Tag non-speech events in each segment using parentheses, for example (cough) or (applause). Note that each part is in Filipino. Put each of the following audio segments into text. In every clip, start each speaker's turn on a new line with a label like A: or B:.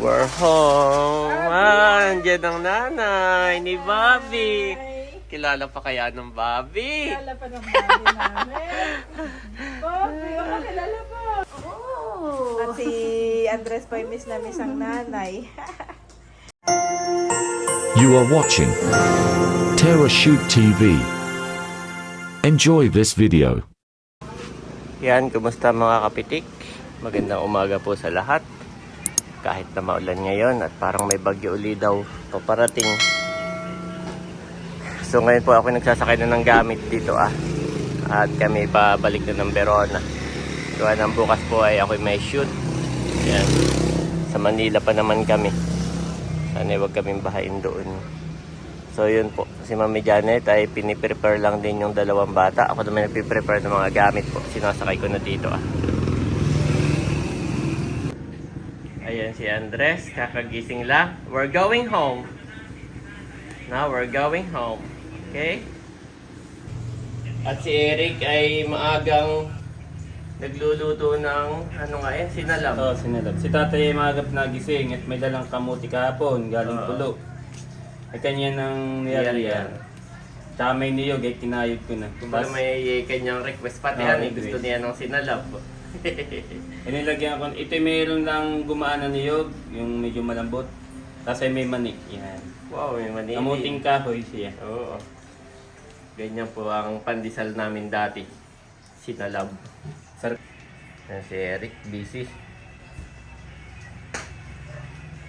A: We're home. Ah, andyan ang nanay ni Bobby. Kilala pa kaya ng Bobby?
B: Kilala pa ng baby namin. Bobby, ako kilala pa.
C: Oh.
B: At si Andres pa yung miss na miss ang nanay. (laughs)
D: You are watching Terra Shoot TV. Enjoy this video.
A: Yan, kumusta mga kapitik? Magandang umaga po sa lahat. Kahit na maulan ngayon at parang may bagyo uli daw paparating. So ngayon po ako nagsasakay na ng gamit dito ah. At kami pabalik na ng Verona. Gawa ng bukas po ay ako may shoot. Yan. Sa Manila pa naman kami. Sana huwag kaming bahain doon. So yun po, si Mami Janet ay piniprepare lang din yung dalawang bata. Ako naman nagpiprepare ng mga gamit po. Sinasakay ko na dito ah. Si Andres, kakagising lang. We're going home. Now we're going home. Okay? At si Eric ay maagang nagluluto ng ano nga yan, sinalam.
E: Oo, sinalab. Si tatay ay magap nagising at may dalang kamuti kahapon, galing
A: Oo.
E: pulo. Ay kanya nang
A: Yan, yan.
E: niyariyan. Tsaka may niyog ay kinayod ko na.
A: Kumbaga
E: Tapos,
A: may kanyang request pati
E: Oo,
A: yan, eh, gusto niya ng sinalab. (laughs)
E: inilagyan ko, ito mayroon lang gumaan na niyog, yung medyo malambot. Tapos ay may manik. Yan.
A: wow, may manini.
E: Kamuting kahoy siya.
A: Oo. Ganyan po ang pandesal namin dati. Sinalab. Yan si Eric, busy.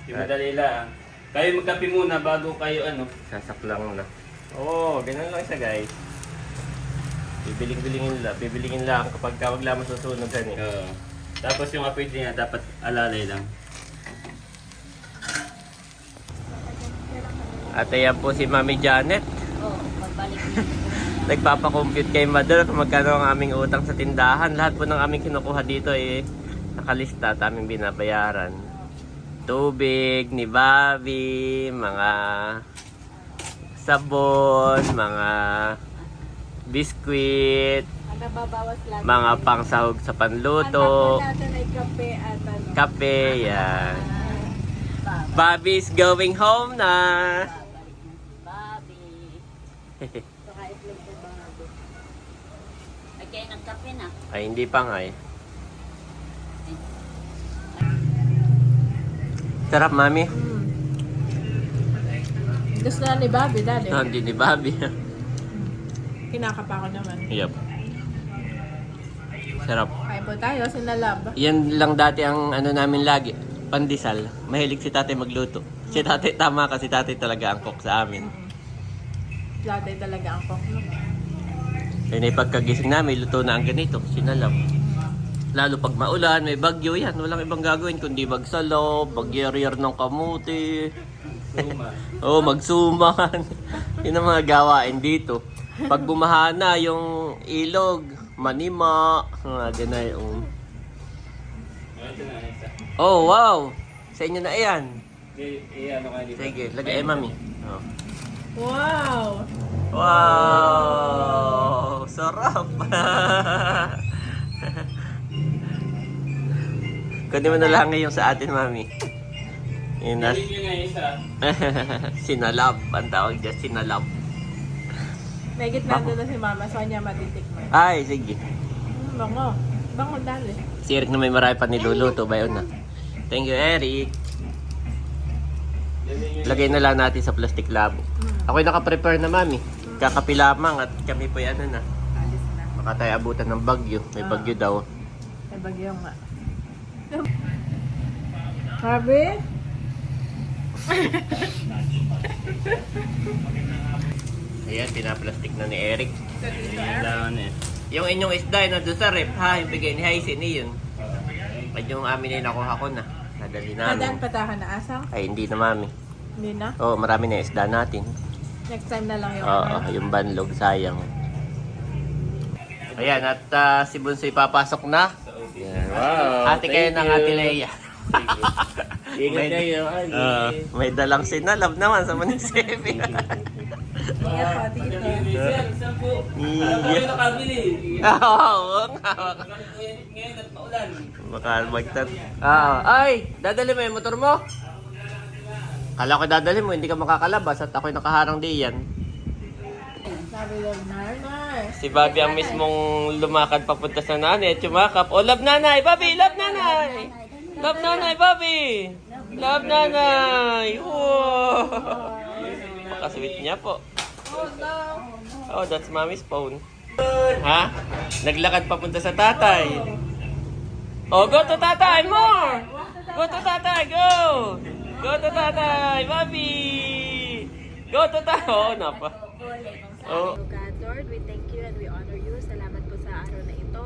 E: Yung madali lang. Kayo magkape muna bago kayo ano.
A: Sasaklang na. Oo, oh, ganun lang siya guys. Bibiling-bilingin lang. Bibilingin lang kapag ka wag lamang susunog yan eh.
E: Oo. Tapos yung apoy niya dapat alalay lang.
A: At ayan po si Mami Janet.
C: Oh, pagbalik niya. (laughs)
A: Nagpapakompute kay Mother kung magkano ang aming utang sa tindahan. Lahat po ng aming kinukuha dito eh nakalista at aming binabayaran. Tubig ni Bobby, mga sabon, mga biskwit, mga pangsahog sa panluto,
B: kape at ano.
A: kape, yan. Bobby's going home na.
C: Bobby. Ay, kayo nagkape na.
A: Ay, hindi pa nga eh. Sarap, Mami.
B: Gusto na ni Bobby, dali.
A: Ah, Hindi ni Bobby.
B: Kinakapa ko naman.
A: Yup. Sarap.
B: Kain po tayo, sinalab.
A: Yan lang dati ang ano namin lagi. Pandesal. Mahilig si tatay magluto. Si tatay, tama kasi tatay talaga ang cook sa amin.
B: Latay talaga ang cook. no?
A: Kaya na pagkagising namin, luto na ang ganito. Sinalam. Lalo pag maulan, may bagyo yan. Walang ibang gagawin kundi magsalob, magyarir ng kamuti. (laughs) Oo, magsuman. (laughs) Yun ang mga gawain dito. Pag bumaha na yung ilog, manima, mga ganay. Um. Oh, wow! Sa inyo na yan. Sige, lagay eh, mami. Oh.
B: Wow!
A: Wow! Sarap! Kunin mo na lang ngayon sa atin, mami. Yun na. (laughs) Sinalab. Ang tawag dyan, sinalab.
B: May gitna doon na si Mama, so niya matitikman.
A: Ay, sige.
B: Mm, bango. Bango dali.
A: Si Eric na may marami pa niluluto. Bayo na. Thank you, Eric. Lagay na lang natin sa plastic labo. Ako'y nakaprepare na, mami. Kakapi lamang at kami po ano na.
B: Alis na.
A: Baka tayo abutan ng bagyo. May bagyo daw.
B: May bagyo nga. Sabi? (laughs)
A: Ayan, pinaplastic na ni Eric.
E: Kailangan eh.
A: Yung inyong isda na doon sa rep, ha? Yung bigay ni Haisi ni yun. Pag yung amin ay nakuha ko na. Nadali
B: Nadaan
A: namin.
B: patahan na asang?
A: Ay, hindi na mami.
B: Hindi na.
A: Oo, marami na isda natin.
B: Next time na lang yung
A: Oo,
B: ano.
A: yung banlog, sayang. Ayan, at ah, si Bunsoy papasok na.
E: Yan. Wow.
A: Ate kayo ng Ate Leia.
E: Ingat (laughs)
A: May-
E: kayo.
A: Ah, may dalang sinalab naman sa munisipyo. (laughs)
B: Ingat po dito.
E: Sir, isang po. Alam ko kayo nakabili.
A: Oo nga.
E: Ngayon at maulan.
A: Baka magtat... Ah, ay! Dadali mo yung motor mo? Kala ko dadali mo, hindi ka makakalabas at ako'y nakaharang.
B: Sabi lang, nanay.
A: Si Bobby ang mismong lumakad papunta sa nanay at yumakap. Oh, love nanay! Bobby! Love nanay! Love nanay, Bobby! Love nanay! Wow! Pakasweet niya po.
B: Oh, no.
A: Oh, that's mommy's phone. Ha? Naglakad papunta sa tatay. Oh, go to tatay! More! Go to tatay! Go! Go to tatay! Bobby! Go to tatay! (laughs) Oh, napa. Oh.
F: God, Lord, we thank you and we honor you. Salamat po sa araw na ito.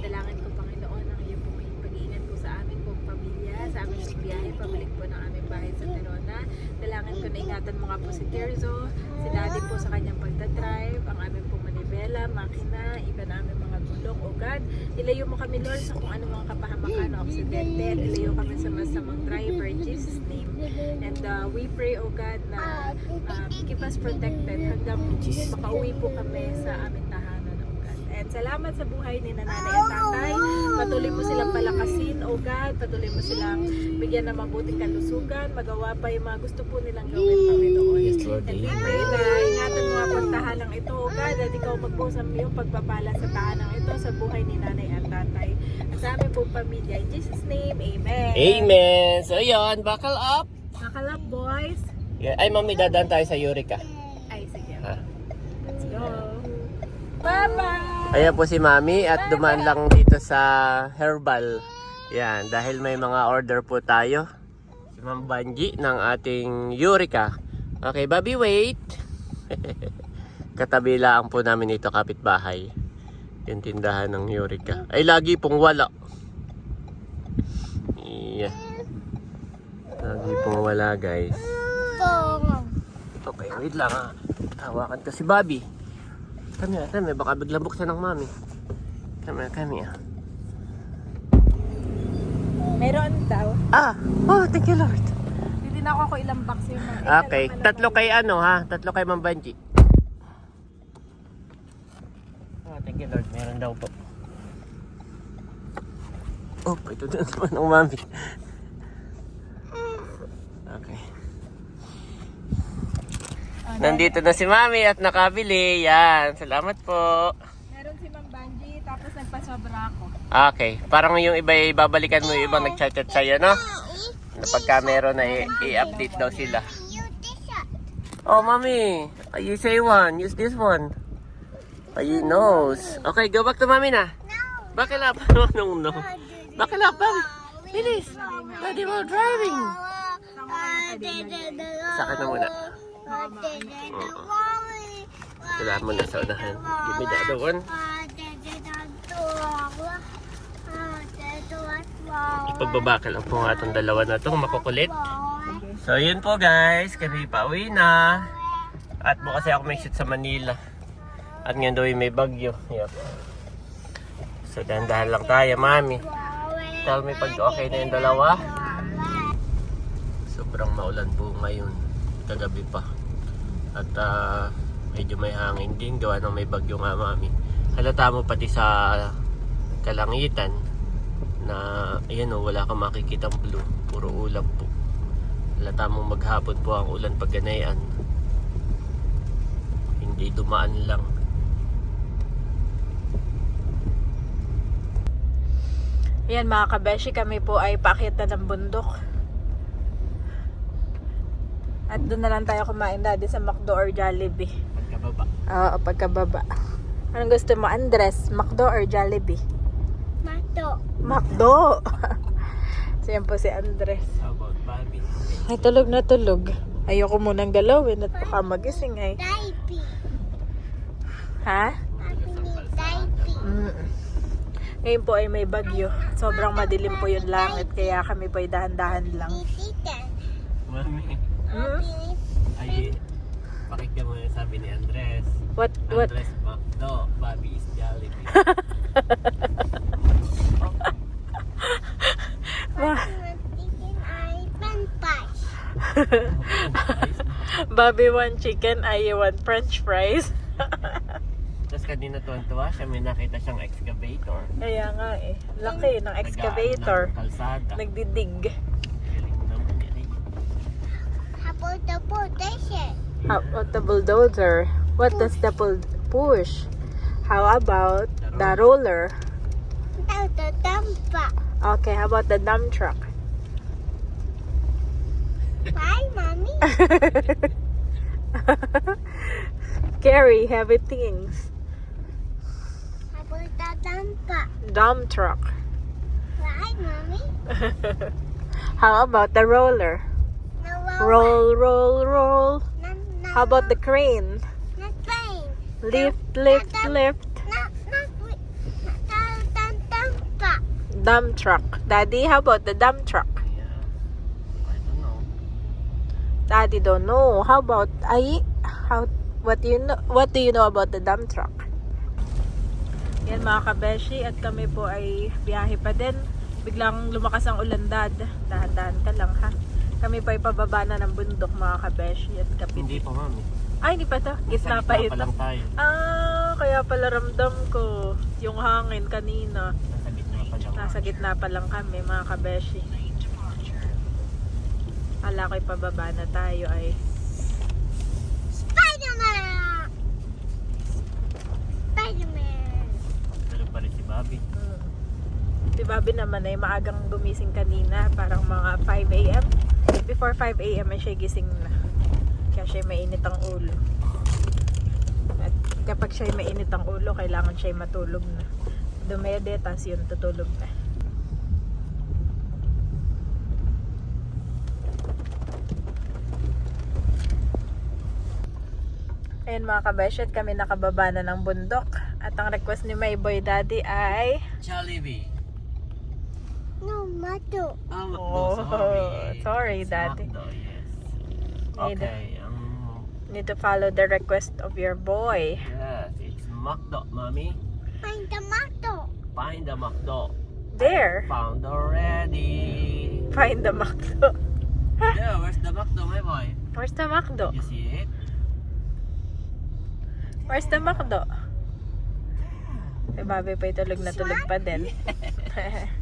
F: Dalangin ko, Panginoon, ang iyong pag-iingat po sa aming pong pamilya, sa aming biyahe, pabalik po ng aming bahay sa Terona. Dalangin ko na ingatan mo nga po si Tirzo, si Daddy po sa kanyang pagdadrive, ang aming pong manibela, makina, iba na aming mga gulong. O God, ilayo mo kami, Lord, sa kung ano mga kapahamakan o aksidente. Ilayo kami sa masamang driver, in Jesus' name. And uh, we pray, O God, na uh, keep us protected hanggang makauwi po kami sa aming tahanan, O God. And salamat sa buhay ni nanay at tatay. Patuloy mo silang palakasin, O God. Patuloy mo silang bigyan ng mabuting kalusugan, magawa pa yung mga gusto po nilang gawin, Panginoon.
A: Lord,
F: And we pray na ingatan mo ang tahanang ito, O God, at ikaw magbuhos ang iyong pagpapala sa tahanang ito sa buhay ni nanay at tatay. At sa aming pong pamilya. In Jesus' name, Amen.
A: Amen! So, yun. Buckle up!
F: Makalap, boys.
A: Yeah. Ay, mami, dadaan tayo sa Eureka.
F: Ay, sige.
A: Ha?
F: Let's go.
B: Bye-bye.
A: Ayan po si Mami at dumaan lang dito sa Herbal. Yan, dahil may mga order po tayo. Si Ma'am Banji ng ating Eureka. Okay, Bobby, wait. (laughs) Katabi lang po namin ito kapitbahay. Yung tindahan ng Eureka. Ay, lagi pong wala. Yeah. Lagi pong wala, guys. Okay, wait lang ha. Hawakan ko si Bobby. Kami ah, kami. Baka biglang buksan ng mami. Kami ah, kami ah.
B: Meron daw.
A: Ah! Oh, thank you Lord.
B: Hindi na ako ko ilang box yung mga.
A: Okay, tatlo kay ano ha? Tatlo kay Ma'am Banji. Oh, thank you Lord. Meron daw po. Oh, ito na naman ng mami. Okay. Nandito na si mami at nakabili. Yan. Salamat po.
B: Meron si Ma'am Banji, tapos nagpasobra ako.
A: Okay. Parang yung iba ay babalikan mo yung ibang nagchat-chat sa'yo, no? Na pagka meron na i-update daw sila. Oh, mommy. Uh, You say one. Use this one. You knows. Okay, go back to mommy na. Bakit up? (laughs) No, no, no. Bakit mommy? Bilis. Daddy mo driving. Sa akin na muna. Sila mo na sa unahan. Give me the other one. Ipagbabaka lang po nga itong dalawa na itong makukulit. So yun po guys, kami pauwi na. At bukas ako may shoot sa Manila. At ngayon daw ay may bagyo. Yep. So dahan-dahan lang tayo, mami. Tell me pag okay na yung dalawa. Sobrang maulan po ngayon. Kagabi pa. At ah, medyo may hangin din. Gawa ng may bagyo nga, mami. Halata mo pati sa kalangitan na ayan o, wala kang makikitang blue. Puro ulap po. Halata mo maghapon po ang ulan pag ganayan. Hindi dumaan lang.
B: Yan mga kabeshi, kami po ay paakyat na ng bundok. At doon na lang tayo kumain dati sa McDo or Jollibee.
A: Pagkababa.
B: Oo, pagkababa. Anong gusto mo, Andres? McDo or Jollibee?
F: Mato.
B: McDo! (laughs) so yan po si Andres.
A: How about Bobby?
B: Ay, tulog na tulog. Ayoko munang galawin at baka magising ay.
F: Daipi.
B: Ha?
F: Daipi.
B: Mm. Ngayon po ay may bagyo. Sobrang madilim po yung langit kaya kami po ay dahan-dahan lang.
A: Mami. Ay, pakikya mo yung sabi ni Andres.
B: What, what?
A: Andres Macdo, Bobby is Jollibee. (laughs)
B: Bobby want chicken, I want french fries. (laughs)
A: Tapos kanina tuwan-tuwa siya, may nakita siyang excavator.
B: Kaya nga eh. Laki ng excavator.
A: Kalsada.
B: Nagdidig. How about the bulldozer? What does the bull push? How about the roller?
F: The dampa.
B: Okay, how about the dump truck?
F: Bye, mommy. (laughs)
B: Carry heavy things.
F: Habol the dampa.
B: Dump truck.
F: Bye, mommy. (laughs)
B: How about the roller?
F: No, no,
B: Roll, roll, roll. How about the crane?
F: Not train.
B: Lift, lift, lift.
F: Not, not, not, daw the dampa.
B: Dump truck. Daddy, how about the dump truck?
A: Yeah. I don't know.
B: Daddy don't know. How about I? How? What do you know? What do you know about the dump truck? Yan mga kabeshi at kami po ay biyahe pa din. Biglang lumakas ang ulan dad. Dahan-dahan ka lang ha. Kami pa ay pababa na ng bundok mga kabeshi at kapit.
A: Hindi pa mami.
B: Ay, hindi pa to. Gitna pa ito.
A: lang tayo.
B: Ah, kaya pala ramdam ko yung hangin kanina.
A: Nasa gitna pa lang.
B: Nasa gitna pa lang kami mga kabeshi. Ala ko'y pababa na tayo ay
F: Spider-Man. Spider-Man.
A: Tulog pa rin si Bobby.
B: Mm. Si Bobby naman ay maagang gumising kanina, parang mga 5 a.m. Before 5 a.m. ay siya gising na. Kaya siya mainit ang ulo. At kapag siya mainit ang ulo, kailangan siya matulog na. Dumede, tas yun tutulog na. Ayun mga kabeshet, kami nakababa na ng bundok. At ang request ni my boy daddy ay
A: Jollibee.
F: No, Mato.
A: Ah, Macdo,
B: Oh,
A: sorry.
B: sorry,
A: It's
B: Daddy.
A: Macdo, yes.
B: Need-
A: Okay, um,
B: Need to follow the request of your boy.
A: yes, it's Macdo, mommy.
F: Find the Mato.
A: Find the Macdo.
B: There.
A: Found already.
B: Find the McDo. (laughs)
A: yeah, where's the Macdo, my boy?
B: Where's the McDo?
A: You see it?
B: Where's the McDo? Si Bobby pa tulog na tulog pa din. (laughs) (laughs)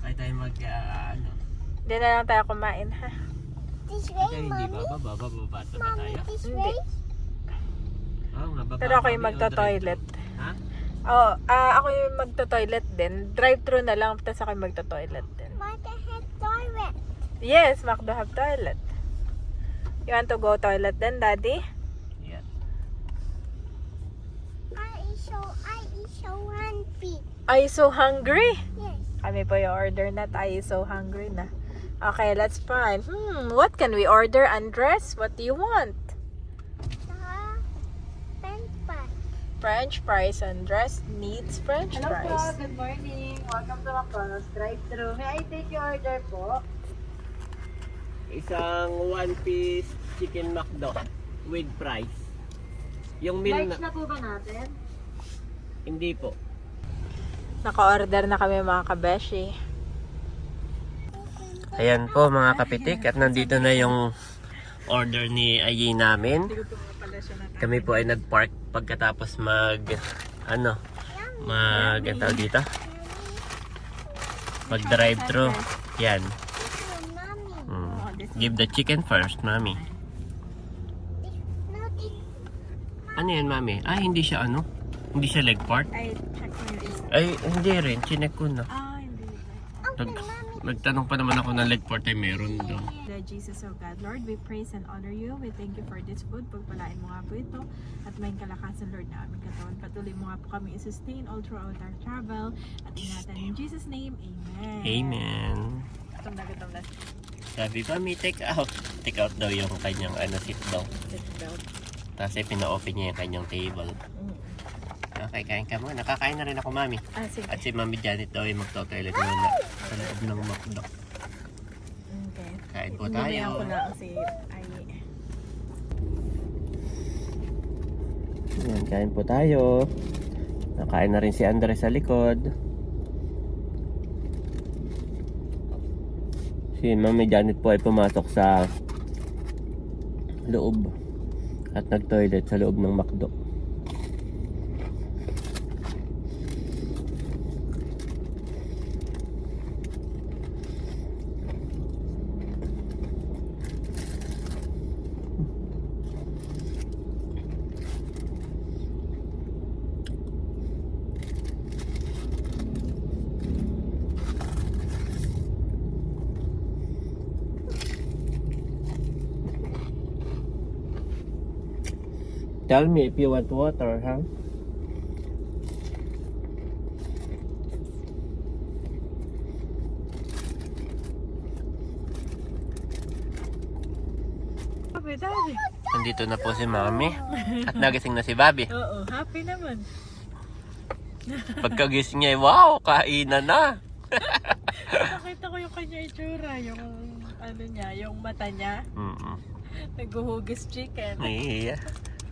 A: Okay tayo mag, ah, ano.
B: Hindi na lang tayo kumain ha.
F: This way,
A: hindi
F: mommy.
A: ba? Baba, baba, ba
F: Mommy,
A: tayo?
F: this
B: Hindi.
F: way.
A: Oo nga, baba.
B: Pero ako yung
A: mami, o
B: magto-toilet.
A: drive-thru? Ha?
B: Oh, ah ako yung magto-toilet din. Drive-thru na lang, tapos ako yung magto-toilet din.
F: What the heck, toilet?
B: Yes, McDo have toilet. You want to go toilet then, Daddy?
A: Yes.
F: I is so, I is so hungry.
B: Are you so hungry?
F: Yes.
B: Kami po yung order na tayo so hungry na. Okay, let's find. Hmm, what can we order, Andres? What do you want?
F: French fry.
B: French fries, Andres needs French
C: Hello po,
B: fries.
C: good morning. Welcome to McDonald's drive-thru. May I take your order po?
A: Isang one-piece chicken McDo with fries. Yung meal
C: Large
A: na...
C: na po ba natin?
A: Hindi po.
B: Naka-order na kami mga kabeshi.
A: Ayan po mga kapitik at nandito na yung order ni Ayi namin. Kami po ay nag-park pagkatapos mag ano mag ang tawag dito mag drive thru yan. Mm. give the chicken first mami ano yan mami ah hindi siya ano hindi siya leg part
B: I check my list.
A: Ay hindi rin chinek ko na
B: Ah, hindi.
A: Nag, nagtanong pa naman ako ng leg part ay meron daw
B: Lord Jesus, O God, Lord, we praise and honor you. We thank you for this food. Pagpalain mo nga po ito at may kalakasan, Lord, na aming katawan. Patuloy mo nga po kami i-sustain all throughout our travel. At ingatan in Jesus' name, Amen.
A: amen
B: gutom na.
A: sabi pa may take out take out daw yung kanyang ano sit down
B: Sit down.
A: Tapos pina-open niya yung kanyang table. Okay, kain ka muna. Nakakain na rin ako, mami.
B: Ah, sige.
A: At si mami Janet daw ay magto-toilet muna sa loob ng McDo.
B: Okay.
A: Kain po
B: Binayan ko
A: tayo.
B: na kasi ay
A: Yan, kain po tayo. Nakain na rin si Andres sa likod. Si mami Janet po ay pumasok sa loob. At nag-toilet sa loob ng McDo. Tell me if you want water, huh? Nandito na po si Mami. At nagising na si Bobby.
B: Oo, happy naman.
A: Pagkagising niya, wow, kainan na.
B: Nakita ko yung kanya itsura, yung ano niya, yung mata niya.
A: Mm-mm.
B: Naghuhugis chicken.
A: Iya.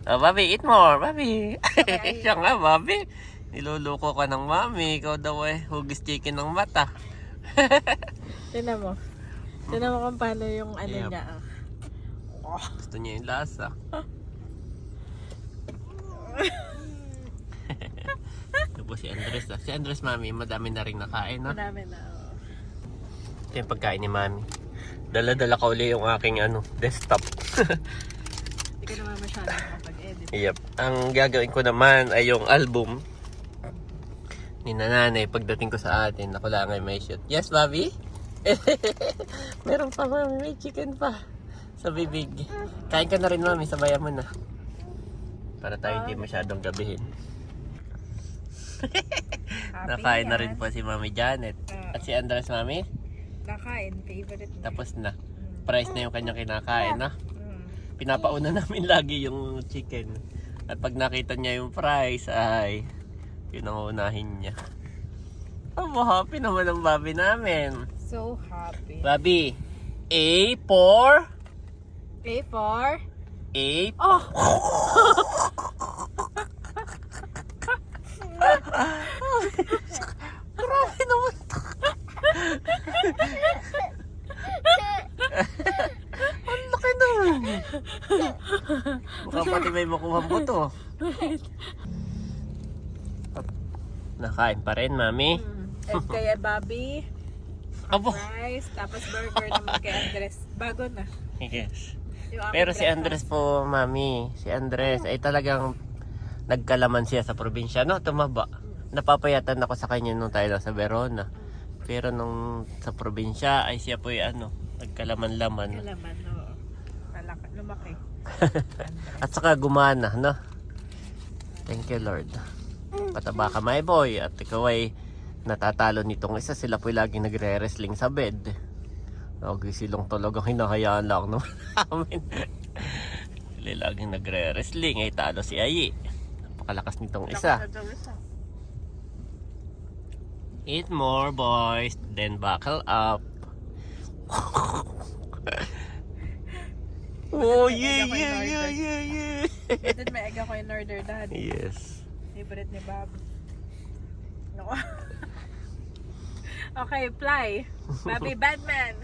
A: Oh, Bobby, eat more, Bobby. Siya (laughs) nga, Bobby. Niluluko ka ng mami. Ikaw daw eh, hugis chicken ng mata. (laughs)
B: Tinan mo. Tinan mo kung paano yung ano
A: Yep.
B: niya. ah.
A: Gusto niya yung lasa. (laughs) Ito po si Andres. ah. Si Andres, mami, madami na rin nakain, no?
B: Marami na. oh.
A: Ito yung pagkain ni mami. Dala-dala ka uli yung aking ano, desktop.
B: Ka naman masyado makapag-edit.
A: yep. Ang gagawin ko naman ay yung album ni nanay pagdating ko sa atin. Ako lang ay may shoot. Yes, Bobby? (laughs) Meron pa, mami. May chicken pa. Sa bibig. Kain ka na rin, mami. Sabayan mo na. Para tayo hindi masyadong gabihin. (laughs) Nakain na rin po si Mami Janet. At si Andres, Mami,
B: Nakain, favorite
A: tapos na. Price na yung kanyang kinakain, na. Pinapauna (laughs) namin lagi yung chicken. At pag nakita niya yung price, ay, yun ang unahin niya. Oh, happy naman ang Bobby namin.
B: So happy.
A: Bobby, A for,
B: A for...
A: A,
B: Oh! (laughs) (laughs)
A: grabe naman laki naman. (laughs) Mukhang pati may makuha mo to. Nakain pa rin, mami.
B: Mm. At kaya Bobby, (laughs)
A: Abo.
B: rice, tapos burger naman (laughs) kay Andres. Bago na.
A: Yes. Pero si. Andres po, mami, si Andres ay talagang nagkalaman siya sa probinsya, no? Tumaba. Napapayatan ako sa kanya nung tayo lang sa Verona. Pero nung sa probinsya ay siya po ano, nagkalaman-laman.
B: Kalaman, oo. Palaka, lumaki. (laughs)
A: At saka gumana, no? Thank you, Lord. Pataba ka, my boy. At ikaw ay natatalo nitong isa. Sila po laging nagre-wrestling sa bed. Lagi silang talagang hinahayaan lang naman (laughs) namin. Sila laging nagre-wrestling. Ay talo si Ayi. Napakalakas nitong isa. Eat more, boys. Then buckle up. (laughs) oh, yeah, yeah, yeah, yeah, yeah.
B: Then may egg ako in order, Dad.
A: Yes.
B: Favorite ni Bob. No. (laughs) okay, fly. Bobby (laughs) Batman.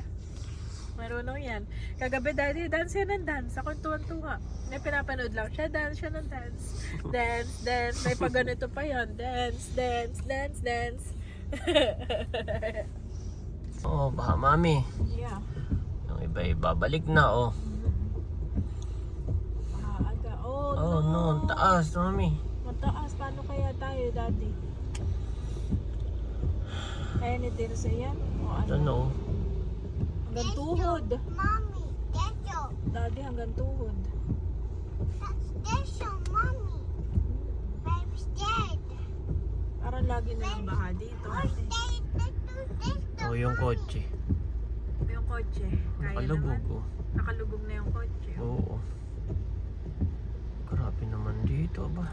B: Marunong yan. Kagabi, Daddy, dance yan ng dance. Ako tuwan-tuwa. May pinapanood lang siya, dance siya ng dance. Dance, dance. May pag ganito pa yon Dance, dance, dance, dance. (laughs)
A: Oh, baka mami.
B: yeah.
A: Yung iba ibabalik na, oh.
B: Ah, aga. Oh,
A: Oh,
B: no.
A: taas, mami.
B: Mataas. Paano kaya tayo, Daddy? Kaya ni sa yan? O
A: I
B: ano?
A: don't know.
B: Hanggang tuhod.
G: Mommy, your,
B: Daddy, hanggang tuhod.
G: that's, your mommy. Baby's dead.
B: Parang lagi na lang baha dito.
A: Oh, yung kotse.
B: Yung kotse. Kaya
A: Nakalubog,
B: naman.
A: oh.
B: Nakalubog na yung kotse.
A: Oo. Grabe naman dito, ba?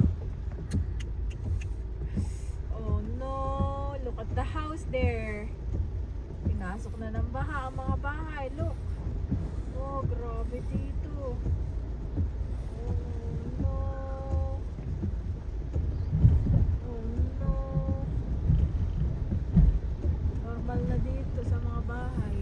B: Oh no! Look at the house there. Pinasok na ng baha ang mga bahay. Look. Oh, grabe dito. Oh no. Oh no. Normal na dito sa mga bahay.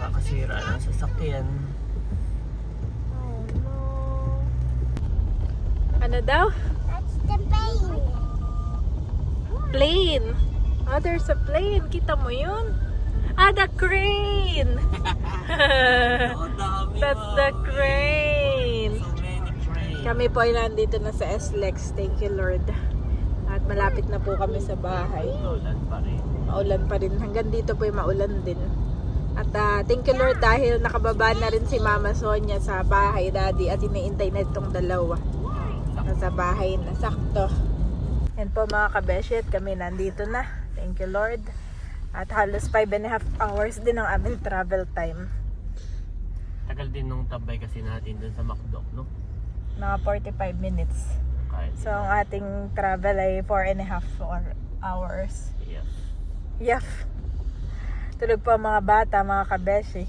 B: Grabe.
A: Sira ng sasakyan.
B: Oh no. Ano daw?
G: That's the baby.
B: Plane. Oh, there's a plane. Kita mo yun? Ah, the crane! (laughs) That's the crane! Kami po ay nandito na sa SLEX. Thank you, Lord. At malapit na po kami sa bahay.
A: Ulan pa rin.
B: Maulan pa rin. Hanggang dito po ay maulan din. At ah, thank you, Lord, dahil nakababa na rin si Mama Sonia sa bahay, Daddy. At iniintay na itong dalawa. Nasa bahay na. Sakto. Yan po mga kabeshi at kami nandito na. Thank you, Lord. At halos 5 and a half hours din ang aming travel time.
A: Tagal din nung tabay kasi natin dun sa McDo, no?
B: Mga 45 minutes.
A: Kahit
B: So, ang ating travel ay 4 and a half hours.
A: yeah.
B: Yup. Tulog po ang mga bata, mga kabeshi.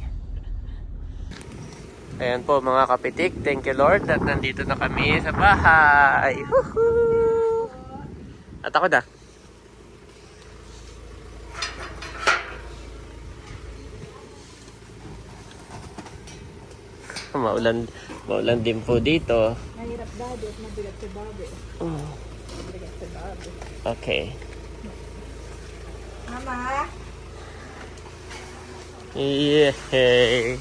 A: Ayan po mga kapitik, thank you Lord at nandito na kami sa bahay. Woohoo! At ako na. Maulan, maulan din po dito.
B: Mahirap daddy at mabigat si Bobby.
A: Mm,
B: Mabigat si Bobby.
A: Okay.
B: Mama?
A: Yay!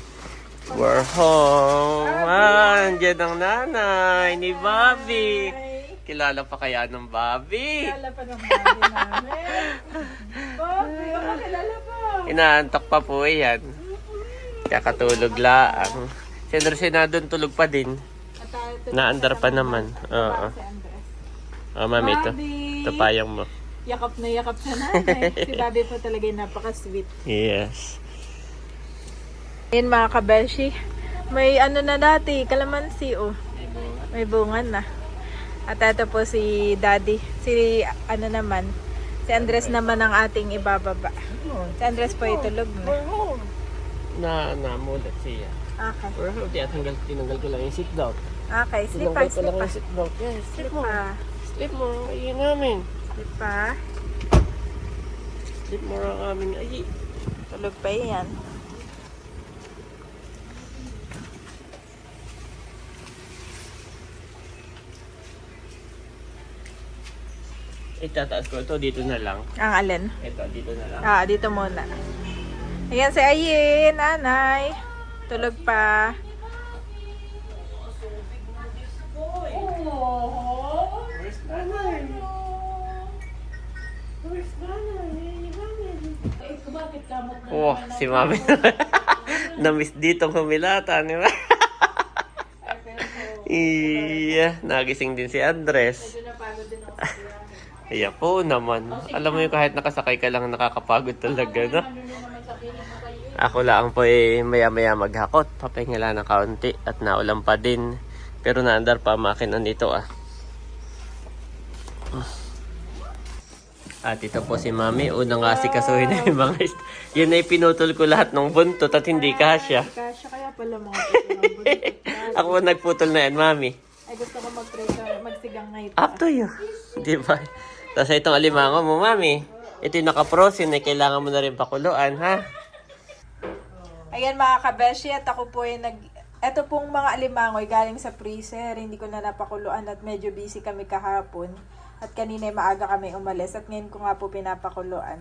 A: We're home! Ah, andyan ang nanay ni Bobby. Kilala pa kaya ng Bobby?
B: Kilala pa ng Bobby namin. Bobby, ako kilala pa.
A: Inaantok pa po yan. Kakatulog lang. Si Andres na doon tulog pa din. Naandar pa naman. Oo. Oh, mami, ito. Ito payang mo.
B: Yakap na yakap sa nanay. si Bobby po talaga yung napaka-sweet.
A: Yes.
B: Ayun mga kabeshi. May ano na dati, kalamansi oh. May bunga na. At ito po si Daddy. Si ano naman. Si Andres naman ang ating ibababa. Si Andres po ay tulog na.
A: Na, namulat siya.
B: Okay.
A: We're home. Di, tanggal, tinanggal ko lang yung seatbelt.
B: Okay, sleep pa,
A: Tinanggal
B: sleep pa.
A: seatbelt. Yes, sleep
B: Sleep
A: mo. Sleep mo. Ayun namin.
B: Sleep pa.
A: Sleep mo ang aming ayi.
B: Tulog pa yan.
A: Itataas ko ito. Dito na lang.
B: Ang alin?
A: Ito, dito na lang.
B: Ah, dito muna. Ayan si Ayin, nanay. Tulog pa.
A: Oh, si mami. (laughs) Na-miss dito humilata. Di ba? (laughs) iya, nagising din si Andres. Iya po naman. Alam mo yung kahit nakasakay ka lang nakakapagod talaga, no? Ako lang po eh maya-maya maghakot. Papahinga lang ng kaunti at naulan pa din. Pero naandar pa ang makina nito ah. At ito po si Mami. Unang nga si kasuhin na yung mga ist- Yun ay pinutol ko lahat ng buntot at hindi kasya.
B: Kasya kaya pala mga. (laughs)
A: Ako po nagputol na yan, Mami.
B: Ay gusto ko mag-try ka, magsigang ngayon.
A: Up to you. Di ba? Tapos itong alimango mo, Mami. Ito yung nakaprosin eh. Kailangan mo na rin pakuluan, ha?
B: Ayan mga kabeshi, at ako po ay nag... Ito pong mga alimangoy galing sa freezer. Hindi ko na napakuluan at medyo busy kami kahapon. At kanina ay maaga kami umalis at ngayon ko nga po pinapakuluan.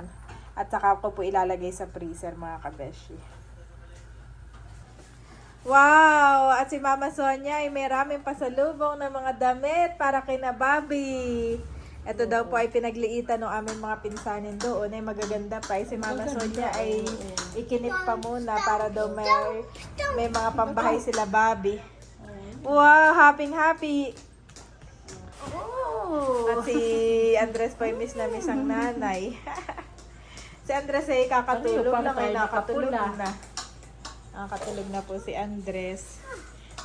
B: At saka ko po ilalagay sa freezer mga kabeshi. Wow! At si Mama Sonia ay may raming pasalubong ng mga damit para kay na Bobby. Ito daw po ay pinagliitan ng aming mga pinsanin doon ay magaganda pa. Ay si Mama Sonia ay ikinip pa muna para daw may, may mga pambahay sila Bobby. Wow! Happy happy! At si Andres po ay miss na miss ang nanay. (laughs) si Andres ay kakatulog na may nakatulog na. Nakatulog na po si Andres.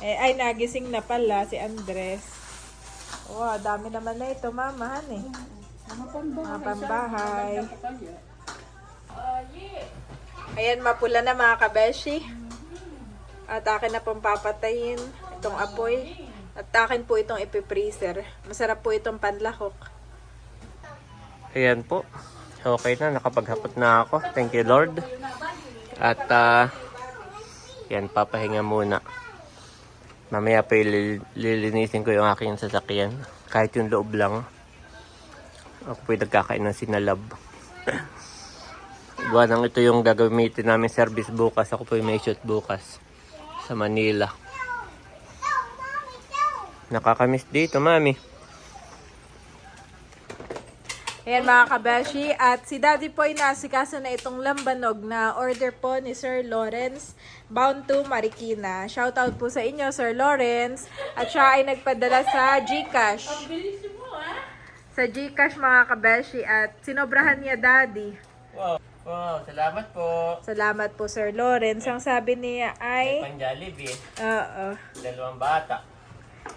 B: Eh, ay, nagising na pala si Andres. Wow, dami naman na ito, mamahan eh. Mga pambahay. Ayan, mapula na mga kabeshi. At akin na pong papatayin itong apoy. At akin po itong ipipreaser. Masarap po itong panlahok.
A: Ayan po. Okay na, nakapaghapot na ako. Thank you, Lord. At ah, Yan, papahinga muna. Mamaya pa lilinisin ko yung aking sasakyan. Kahit yung loob lang. Ako po'y nagkakain ng sinalab. Gawa nang ito yung gagamitin namin service bukas. Ako po'y may shoot bukas. Sa Manila. Nakakamiss dito, mami.
B: Ayan mga kabeshi. At si Daddy po ay nasikaso na itong lambanog na order po ni Sir Lawrence bound to Marikina. Shoutout po sa inyo, Sir Lawrence. At siya ay nagpadala sa Gcash. Sa Gcash mga kabeshi. At sinobrahan niya Daddy.
A: Wow, wow, salamat po.
B: Salamat po Sir Lawrence. Ang sabi niya ay...
A: Pang Jollibee,
B: Oo.
A: dalawang bata.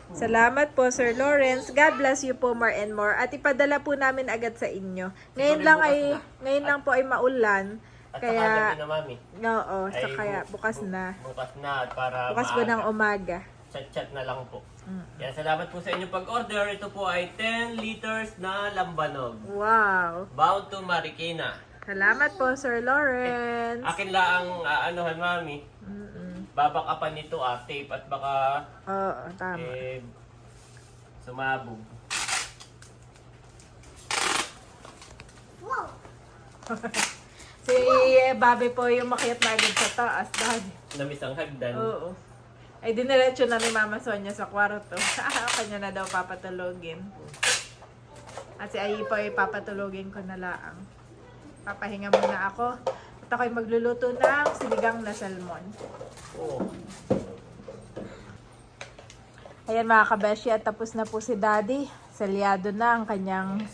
B: Salamat po, Sir Lawrence. God bless you po more and more. At ipadala po namin agad sa inyo. Ngayon lang ay ngayon lang po ay maulan.
A: At
B: Kaya
A: na, mami.
B: Oo, so
A: Ay,
B: kaya
A: bu-
B: bukas
A: bu-
B: na.
A: Bukas na para
B: Bukas po ng umaga.
A: Chat-chat na lang po. Yan, salamat po sa inyong pag-order. Ito po ay 10 liters na lambanog.
B: Wow.
A: Bound to Marikina.
B: Salamat po, Sir Lawrence.
A: Akin lang ang aanuhan, mami. Babakapan nito ah, tape at baka
B: Oo, tama.
A: eh, sumabog. (laughs)
B: Si Bobby po yung makiat na agad sa taas. Daddy.
A: Namis ang hagdan.
B: Oo. Ay, diniretso na ni Mama Sonia sa kwarto. (laughs) Kanya na daw papatulogin. At si Ayi po ay papatulogin ko na laang. Papahinga muna ako. At ako'y magluluto ng sinigang na salmon.
A: Oo.
B: Ayan mga kabeshi, at tapos na po si Daddy. Salyado na ang kanyang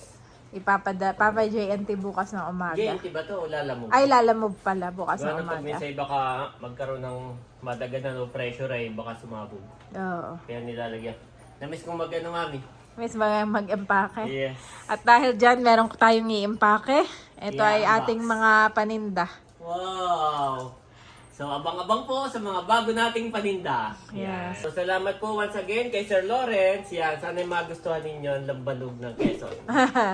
B: ipapada, Papa JNT bukas ng umaga.
A: Genti ba to o lalamog?
B: Ay, lalamove pala bukas
A: Gawa
B: ng
A: na pag
B: umaga.
A: minsan baka magkaroon ng madaganan o pressure ay baka sumabog.
B: Oo.
A: Kaya nilalagyan. Namiss kong mag-ano, mami.
B: Miss mga mag-empake.
A: Yes.
B: At dahil dyan, meron tayong i-empake. Ito ay
A: Yeah,
B: ating
A: box.
B: mga paninda.
A: Wow! So, abang-abang po sa mga bago nating paninda.
B: Yes.
A: So, salamat po once again kay Sir Lawrence. Yan, sana magustuhan ninyo ang lambanog ng Quezon.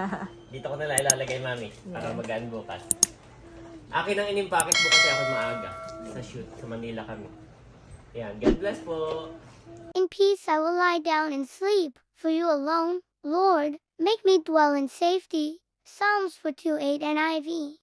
A: (laughs) Dito ko na lang ilalagay, mami, para magaan bukas. Akin ang inimpakit bukas kasi ako maaga sa shoot. Sa Manila kami. Yan, God bless po.
G: In peace I will lie down and sleep, for you alone, Lord, make me dwell in safety. Psalms 428 NIV.